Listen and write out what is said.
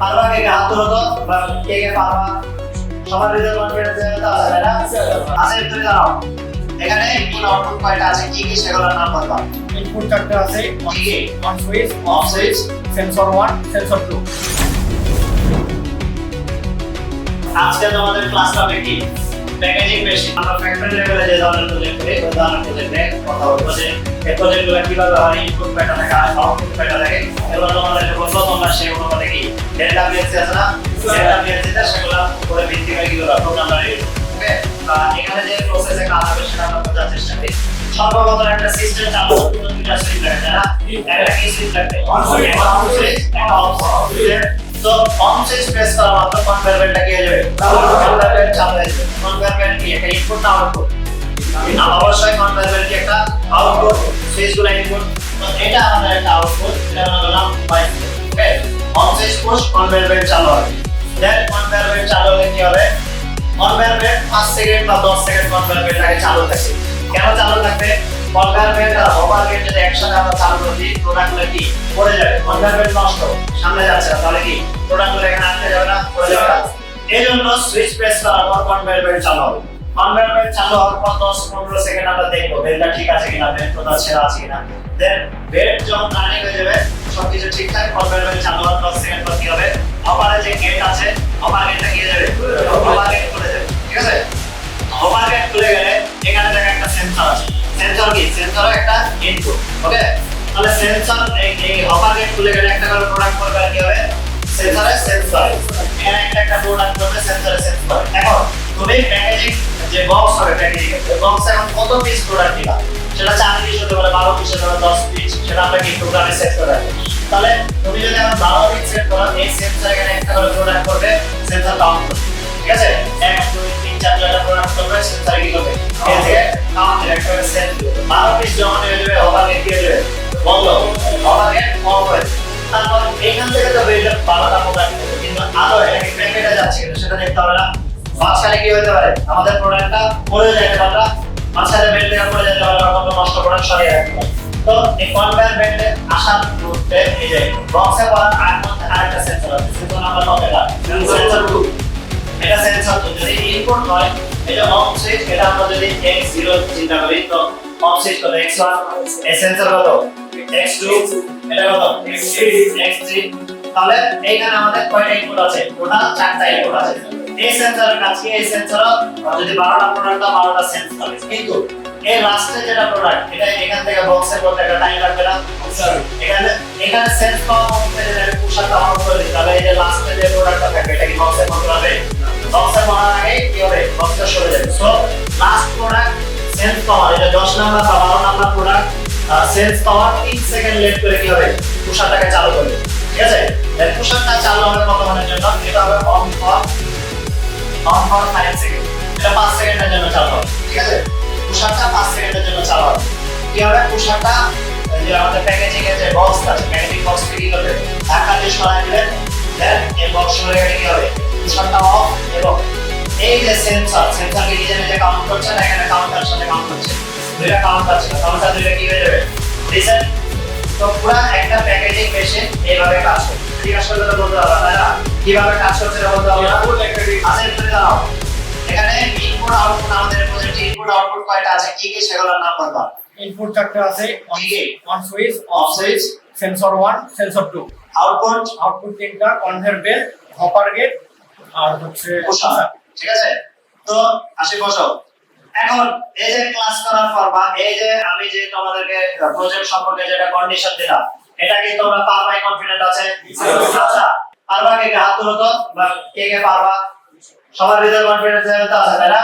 পারবা কে কে হাত তুলো তো কে কে পারবা সবার ভিতরে কনফিডেন্স তো আছে না? আছে তুমি দাঁড়াও এখানে ইনপুট আউটপুট কয়টা আছে কি কি সেগুলোর নাম বলবা? ইনপুট চারটে আছে কি কি? On switch off switch sensor one sensor two আজকে তোমাদের ক্লাস হবে কি? প্যাকেজিং মেশিন আমরা ফ্যাক্টরি লেভেলে যে ধরনের প্রজেক্ট করি ওই ধরনের প্রজেক্টে কথা বলব যে এই প্রজেক্টগুলো কীভাবে হয় ইনপুট প্যাটার্ন থাকে আউটপুট প্যাটার্ন থাকে এগুলো তোমাদের বলব তোমরা সেগুলো মধ্যে কি? ডেটা বিএসসি আছে না। ডেটা বিএসসি তে সেগুলো উপরে ভিত্তি করে কিগুলো প্রোগ্রামার ওকে। বা এখানে যে প্রসেসে কাজ হবে সেটা আমরা বোঝার চেষ্টা করি। সর্বপ্রথম একটা সিস্টেম চালু করতে হলে দুইটা সুইচ লাগে না? একটা কি সুইচ লাগবে অন সুইচ একটা অফ সুইচ তো অন সুইচ প্রেস করা মাত্র কনভেয়ার বেল্টটা কি হয়ে যাবে। কনভেয়ার বেল্ট চালু হয়ে যাবে কনভেয়ার বেল্ট কি? একটা ইনপুট না আউটপুট অবশ্যই কনভেয়ার বেল্ট কি? একটা আউটপুট সুইচগুলো ইনপুট তো এটা আমাদের একটা আউটপুট পুশ কনভেয়ার বেল্ট চালু হবে দেন কনভেয়ার বেল্ট চালু হলে কি হবে? কনভেয়ার বেল্ট 5 সেকেন্ড বা 10 সেকেন্ড কনভেয়ার বেল্ট আগে চালু থাকে। কেন চালু থাকবে? কনভেয়ার বেল্ট আর ওভার বেল্ট যদি একসাথে আমরা চালু করে প্রোডাক্টগুলো কি? পড়ে যাবে। কনভেয়ার বেল্ট নষ্ট। সামনে যাচ্ছে না, তাহলে কি? প্রোডাক্টগুলো এখানে আটকে যাবে না, পড়ে যাবে না। এই জন্য সুইচ প্রেস করার পর কনভেয়ার বেল্ট চালু হবে। কনভেয়ার বেল্ট চালু হওয়ার পর 10 15 সেকেন্ড আমরা দেখব বেল্টটা ঠিক আছে কিনা বেল্ট ছেঁড়া আছে কিনা। দেন বেল্ট যখন রানিং হয়ে যাবে, সবকিছু ঠিকঠাক কনভেয়ার বেল্ট চালু হওয়ার 10 সেকেন্ড ইনপুট ওকে তাহলে সেন্সর এই গেট খুলে গেলে একটা করে প্রোডাক্ট করবে কি হবে? সেন্সরে সেন্সর এখানে একটা একটা প্রোডাক্ট করবে সেন্সরে সেন্সর এখন, তুমি প্যাকেজিং যে বক্স হবে প্যাকেজিং এর বক্সে এখন কত পিস প্রোডাক্ট দিবা? সেটা চার পিস হতে পারে, বারো পিস হতে পারে, দশ পিস সেটা আমরা কি প্রোগ্রামে সেট করে রাখব? তাহলে তুমি যদি এখন বারো পিস সেট করো, এই সেন্সর এখানে একটা করে প্রোডাক্ট করবে সেন্সর কাউন্ট করবে। ঠিক আছে? এক, দুই, তিন, চার, ছয়টা প্রোডাক্ট করবে সেন্সর কি করবে? এই থেকে কাউন্ট একটা করে দিবে। বারো পিস যখন হয়ে দেখতে হবে না। মাঝখানে কি হতে পারে? আমাদের প্রোডাক্টটা পড়ে যেতে পারে না মাঝখানে বেল্ট পড়ে যেতে পারে বা নষ্ট প্রোডাক্ট সরিয়ে রাখতে তো এই কনভেয়ার বেল্টে আসার মুহূর্তে এই যে বক্সে পড়ার আগ মধ্যে আরেকটা সেন্সর আছে নাম্বার কত এটা সেন্সর টু এটা সেন্সর টু যদি ইনপুট হয়, এটা সুইচ এটা আমরা যদি x0 চিন্তা করি, তো সুইচ কত? X1 এই সেন্সর কত? X2 এটা কত? X3 x3 তাহলে এইখানে আমাদের কয়টা ইনপুট আছে? টোটাল চারটা ইনপুট আছে। এই সেন্সরের কাছে, এই সেন্সর যদি 12টা প্রোডাক্ট বা 12টা সেন্স হবে। কিন্তু এই লাস্টে যেটা প্রোডাক্ট এটা এখান থেকে বক্সে করতে একটা টাইম লাগবে না। এখানে এখানে সেন্স পাওয়া মধ্যে যদি আমি পুষাটা অন করে তাহলে এই যে লাস্টে যে প্রোডাক্টটা থাকবে এটা কি বক্সে করতে হবে? বক্সে মারার আগে কি হবে? বক্সটা সরে যাবে। So last product sense power, এটা 10 নাম্বার বা 12 number product sense power 3 second late করে কি হবে? পুষাটাকে চালু করবে। ঠিক আছে? পুষারটা চালু হবে কতক্ষণের জন্য এটা হবে on for on for 5 second এটা 5 সেকেন্ডের জন্য চালু হবে ঠিক আছে? পুষারটা 5 সেকেন্ডের জন্য চালু হবে কি হবে? পুষারটা যে আমাদের প্যাকেজিং এর যে বক্স আছে প্যাকেজিং বক্স কি করবে? ঢাকা দিয়ে সরাই দিবেন দেন এই বক্স সরে গেলে কি হবে? পুষারটা অফ এবং এই যে সেন্সর সেন্সরকে নিজে নিজে কাউন্ট করছে না? এখানে কাউন্টার সাথে কাউন্ট করছে। দুইটা কাউন্ট আছে কাউন্টার দুইটা কি হয়ে যাবে? রিসেট তো পুরো একটা প্যাকেজিং মেশিন এইভাবে কাজ করে ঠিক আছে বলতে হবে তাই না? কীভাবে কাজ করছে বলতে হবে না? কয়টা আছে? কি কি সেগুলোর নাম বলবা? ইনপুট চারটে আছে on switch off switch sensor one sensor two output output তিনটা কনভেয়ার বেল্ট হপার গেট আর হচ্ছে ঠিক আছে? তো আসি বসো এখন এই যে ক্লাস করার পর বা এই যে আমি যে তোমাদেরকে প্রজেক্ট সম্পর্কে যেটা কন্ডিশন দিলাম এটা কি তোমরা পারবাই কনফিডেন্ট আছে? আচ্ছা পারবা কে কে? হাত তুলো তো বা কে কে পারবা? সবার ভিতরে কনফিডেন্স লেভেল তো আছে তাই না?